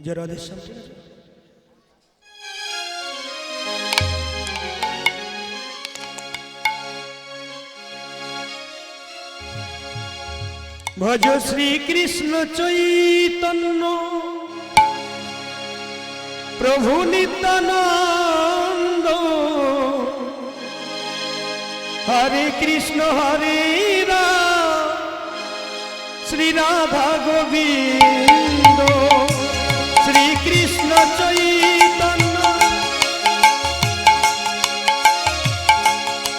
যে রাধে শ্যাম ভজ শ্রীকৃষ্ণ চৈতন্য। প্রভু নিত্যানন্দ। হরে কৃষ্ণ, হরে রাম। শ্রী রাধা গোবিন্দ।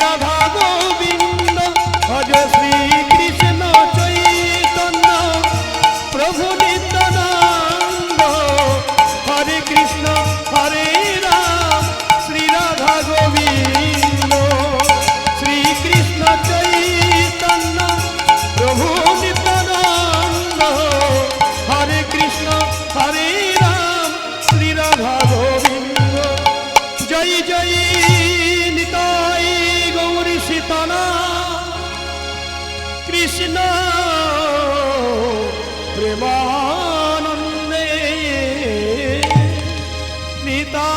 রাধা গোবিন্দ প্রেমানন্দে নিতা